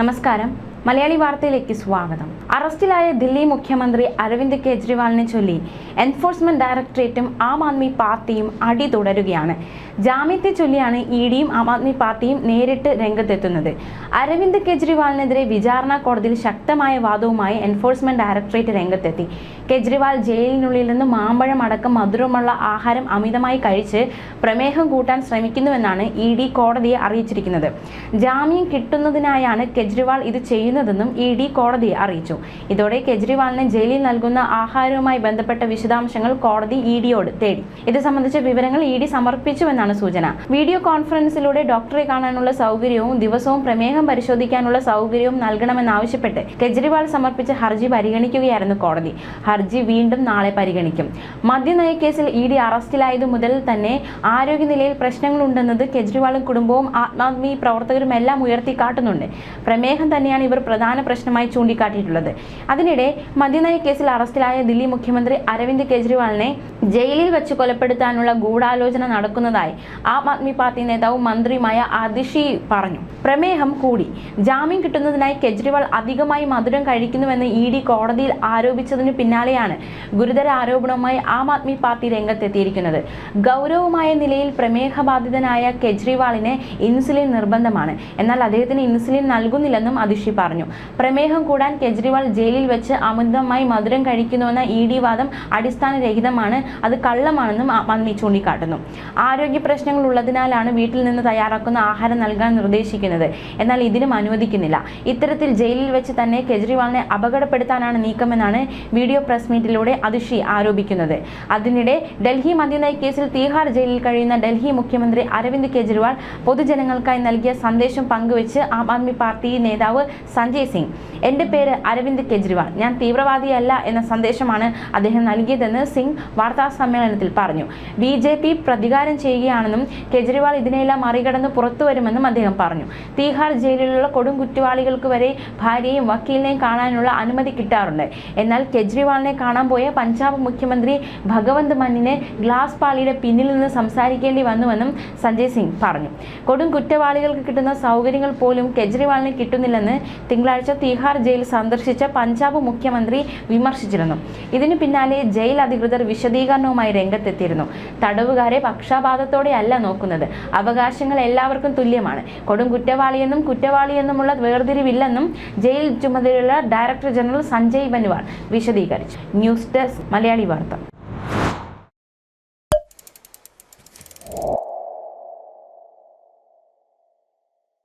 നമസ്കാരം. മലയാളി വാർത്തയിലേക്ക് സ്വാഗതം. അറസ്റ്റിലായ ദില്ലി മുഖ്യമന്ത്രി അരവിന്ദ് കെജ്രിവാളിനെ ചൊല്ലി എൻഫോഴ്സ്മെന്റ് ഡയറക്ടറേറ്റും ആം ആദ്മി പാർട്ടിയും അടി തുടരുകയാണ്. ജാമ്യത്തെ ചൊല്ലിയാണ് ഇ ഡിയും ആം ആദ്മി പാർട്ടിയും നേരിട്ട് രംഗത്തെത്തുന്നത്. അരവിന്ദ് കെജ്രിവാളിനെതിരെ വിചാരണ കോടതിയിൽ ശക്തമായ വാദവുമായി എൻഫോഴ്സ്മെന്റ് ഡയറക്ടറേറ്റ് രംഗത്തെത്തി. കെജ്രിവാൾ ജയിലിനുള്ളിൽ നിന്ന് മാമ്പഴം അടക്കം മധുരമുള്ള ആഹാരം അമിതമായി കഴിച്ച് പ്രമേഹം കൂട്ടാൻ ശ്രമിക്കുന്നുവെന്നാണ് ഇ ഡി കോടതിയെ അറിയിച്ചിരിക്കുന്നത്. ജാമ്യം കിട്ടുന്നതിനായാണ് കെജ്രിവാൾ ഇത് ചെയ്യുന്നതെന്നും ഇ ഡി കോടതിയെ അറിയിച്ചു. ഇതോടെ കെജ്രിവാളിന് ജയിലിൽ നൽകുന്ന ആഹാരവുമായി ബന്ധപ്പെട്ട വിശദാംശങ്ങൾ കോടതി ഇ ഡിയോട് തേടി. ഇത് സംബന്ധിച്ച വിവരങ്ങൾ ഇ ഡി സമർപ്പിച്ചുവെന്നാണ് സൂചന. വീഡിയോ കോൺഫറൻസിലൂടെ ഡോക്ടറെ കാണാനുള്ള സൗകര്യവും ദിവസവും പ്രമേഹം പരിശോധിക്കാനുള്ള സൗകര്യവും നൽകണമെന്നാവശ്യപ്പെട്ട് കെജ്രിവാൾ സമർപ്പിച്ച ഹർജി പരിഗണിക്കുകയായിരുന്നു കോടതി. ഹർജി വീണ്ടും നാളെ പരിഗണിക്കും. മദ്യനയ കേസിൽ ഇ ഡി അറസ്റ്റിലായതു മുതൽ തന്നെ ആരോഗ്യനിലയിൽ പ്രശ്നങ്ങളുണ്ടെന്നത് കെജ്രിവാളും കുടുംബവും ആം ആദ്മി പ്രവർത്തകരും എല്ലാം ഉയർത്തിക്കാട്ടുന്നുണ്ട്. പ്രമേഹം തന്നെയാണ് ഇവർ പ്രധാന പ്രശ്നമായി ചൂണ്ടിക്കാട്ടിയിട്ടുള്ളത്. അതിനിടെ മദ്യനയ കേസിൽ അറസ്റ്റിലായ ദില്ലി മുഖ്യമന്ത്രി അരവിന്ദ് കെജ്രിവാളിനെ ജയിലിൽ വെച്ച് കൊലപ്പെടുത്താനുള്ള ഗൂഢാലോചന നടക്കുന്നതായി ആം ആദ്മി പാർട്ടി നേതാവ് മന്ത്രിയുമായ അതിഷി പറഞ്ഞു. പ്രമേഹം കൂടി. ജാമ്യം കിട്ടുന്നതിനായി കെജ്രിവാൾ അധികമായി മധുരം കഴിക്കുന്നുവെന്ന് ഇ ഡി കോടതിയിൽ ആരോപിച്ചതിനു പിന്നാലെയാണ് ഗുരുതര ആരോപണവുമായി ആം ആദ്മി പാർട്ടി രംഗത്തെത്തിയിരിക്കുന്നത്. ഗൗരവമായ നിലയിൽ പ്രമേഹബാധിതനായ കെജ്രിവാളിന് ഇൻസുലിൻ നിർബന്ധമാണ്. എന്നാൽ അദ്ദേഹത്തിന് ഇൻസുലിൻ നൽകുന്നില്ലെന്നും അതിഷി പറഞ്ഞു. പ്രമേഹം കൂടാൻ കെജ്രിവാൾ ജയിലിൽ വെച്ച് അമിതമായി മധുരം കഴിക്കുന്നുവെന്ന ഇ ഡി വാദം അടിസ്ഥാനരഹിതമാണ് അത് കള്ളമാണെന്നും മന്ത്രി ചൂണ്ടിക്കാട്ടുന്നു. ആരോഗ്യ പ്രശ്നങ്ങൾ ഉള്ളതിനാലാണ് വീട്ടിൽ നിന്ന് തയ്യാറാക്കുന്ന ആഹാരം നൽകാൻ നിർദ്ദേശിക്കുന്നത്. എന്നാൽ ഇതിനും അനുവദിക്കുന്നില്ല. ഇത്തരത്തിൽ ജയിലിൽ വെച്ച് തന്നെ കെജ്രിവാളിനെ അപകടപ്പെടുത്താനാണ് നീക്കമെന്നാണ് വീഡിയോ പ്രസ് മീറ്റിലൂടെ അതിഷി ആരോപിക്കുന്നത്. അതിനിടെ ഡൽഹി മദ്യനയ കേസിൽ തീഹാർ ജയിലിൽ കഴിയുന്ന ഡൽഹി മുഖ്യമന്ത്രി അരവിന്ദ് കെജ്രിവാൾ പൊതുജനങ്ങൾക്കായി നൽകിയ സന്ദേശം പങ്കുവച്ച് ആം ആദ്മി പാർട്ടി നേതാവ് സഞ്ജയ് സിംഗ്. എന്റെ പേര് അരവിന്ദ് കെജ്രിവാൾ. ഞാൻ തീവ്രവാദിയല്ല എന്ന സന്ദേശമാണ് അദ്ദേഹം നൽകിയതെന്ന് സിംഗ് വാർത്താ സമ്മേളനത്തിൽ പറഞ്ഞു. ബി ജെ പി പ്രതികാരം ചെയ്യുകയാണെന്നും കെജ്രിവാൾ ഇതിനെല്ലാം മറികടന്ന് പുറത്തു വരുമെന്നും അദ്ദേഹം പറഞ്ഞു. തീഹാർ ജയിലിലുള്ള കൊടും കുറ്റവാളികൾക്ക് വരെ ഭാര്യയും വക്കീലിനെയും കാണാനുള്ള അനുമതി കിട്ടാറുണ്ട്. എന്നാൽ കെജ്രിവാളിനെ കാണാൻ പോയ പഞ്ചാബ് മുഖ്യമന്ത്രി ഭഗവന്ത് മന്നിനെ ഗ്ലാസ് പാളിയുടെ പിന്നിൽ നിന്ന് സംസാരിക്കേണ്ടി വന്നുവെന്നും സഞ്ജയ് സിംഗ് പറഞ്ഞു. കൊടും കുറ്റവാളികൾക്ക് കിട്ടുന്ന സൗകര്യങ്ങൾ പോലും കെജ്രിവാളിന് കിട്ടുന്നില്ലെന്ന് തിങ്കളാഴ്ച തീഹാർ ജയിൽ സന്ദർശിച്ച പഞ്ചാബ് മുഖ്യമന്ത്രി വിമർശിച്ചിരുന്നു. ഇതിനു പിന്നാലെ ജയിൽ അധികൃതർ വിശദീകരണവുമായി രംഗത്തെത്തിയിരുന്നു. തടവുകാരെ പക്ഷാപാതത്തോടെയല്ല നോക്കുന്നത്. അവകാശങ്ങൾ എല്ലാവർക്കും തുല്യമാണ്. കൊടും കുറ്റവാളിയെന്നും കുറ്റവാളിയെന്നുമുള്ള വേർതിരിവില്ലെന്നും ജയിൽ ചുമതലയുള്ള ഡയറക്ടർ ജനറൽ സഞ്ജയ് ബനുവാൾ വിശദീകരിച്ചു. ന്യൂസ് ഡെസ്ക് മലയാളി വാർത്ത.